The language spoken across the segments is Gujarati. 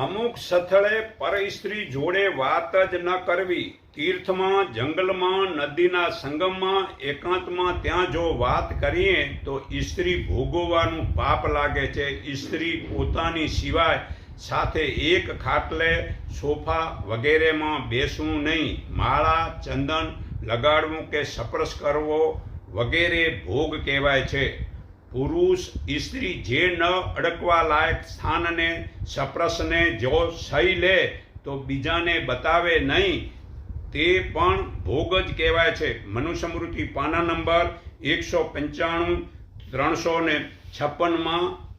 અમુક સ્થળે પરસ્ત્રી જોડે વાત જ ન કરવી. તીર્થમાં, જંગલમાં, નદીના સંગમમાં, એકાંતમાં ત્યાં જો વાત કરીએ તો સ્ત્રી ભોગવવાનું પાપ લાગે છે. સ્ત્રી પોતાની સિવાય સાથે એક ખાટલે સોફા વગેરેમાં બેસવું નહીં. માળા, ચંદન લગાડવું કે સ્પર્શ કરવો વગેરે ભોગ કહેવાય છે. પુરુષ સ્ત્રી જે ન અડકવા લાયક સ્થાનને, સપ્રસને જો સહી લે, તો બીજાને બતાવે નહીં. તે પણ ભોગ જ કહેવાય છે. મનુસ્મૃતિ પાના નંબર એકસો પંચાણું, ત્રણસો ને છપ્પનમાં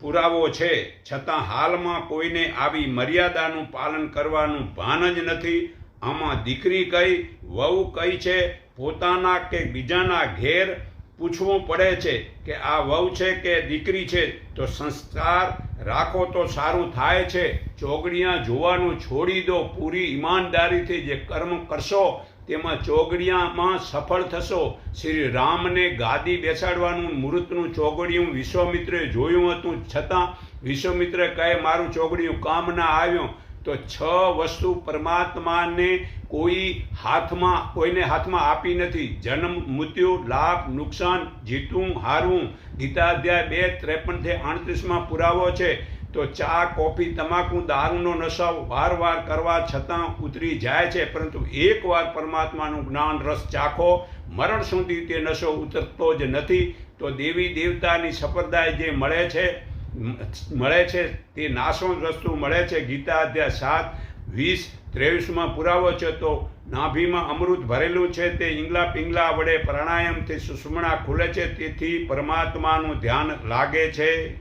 પુરાવો છે. છતાં હાલમાં કોઈને આવી મર્યાદાનું પાલન કરવાનું ભાન જ નથી. આમાં દીકરી કઈ, વહુ કઈ છે, પોતાના કે બીજાના ઘેર પૂછવું પડે છે કે આ વહુ છે કે દીકરી છે? તો સંસ્કાર રાખો તો સારું થાય છે. ચોગડિયા જોવાનું છોડી દો. પૂરી ઈમાનદારીથી જે કર્મ કરશો, તેમાં ચોગડિયામાં સફળ થશો. શ્રી રામને ગાદી બેસાડવાનું મૃતનું ચોગડિયું વિશ્વામિત્રે જોયું હતું. છતાં વિશ્વામિત્રે કહે, મારું ચોગડિયું કામ ના આવ્યું. તો છ વસ્તુ પરમાત્માને કોઈ હાથમાં, કોઈને હાથમાં આપી નથી. જન્મ, મૃત્યુ, લાભ, નુકસાન જીતવું હારવું ગીતા અધ્યાય બે ત્રેપનથી આડત્રીસમાં પુરાવો છે. તો ચા, કોફી, તમાકુ, દારૂનો નશો વારવાર કરવા છતાં ઉતરી જાય છે. પરંતુ એકવાર પરમાત્માનું જ્ઞાન રસ ચાખો, મરણ સુધી તે નશો ઉતરતો જ નથી. તો દેવી દેવતાની સંપ્રદાય જે મળે છે મળે છે, તે નાશવંત વસ્તુ મળે છે, ગીતા અધ્યાય સાત, વીસ, ત્રેવીસમાં પુરાવો છે, તો નાભીમાં અમૃત ભરેલું છે, તે ઈંગલા પિંગલા વડે પ્રાણાયામથી સુષમણા ખુલે છે, તેથી પરમાત્માનું ધ્યાન લાગે છે.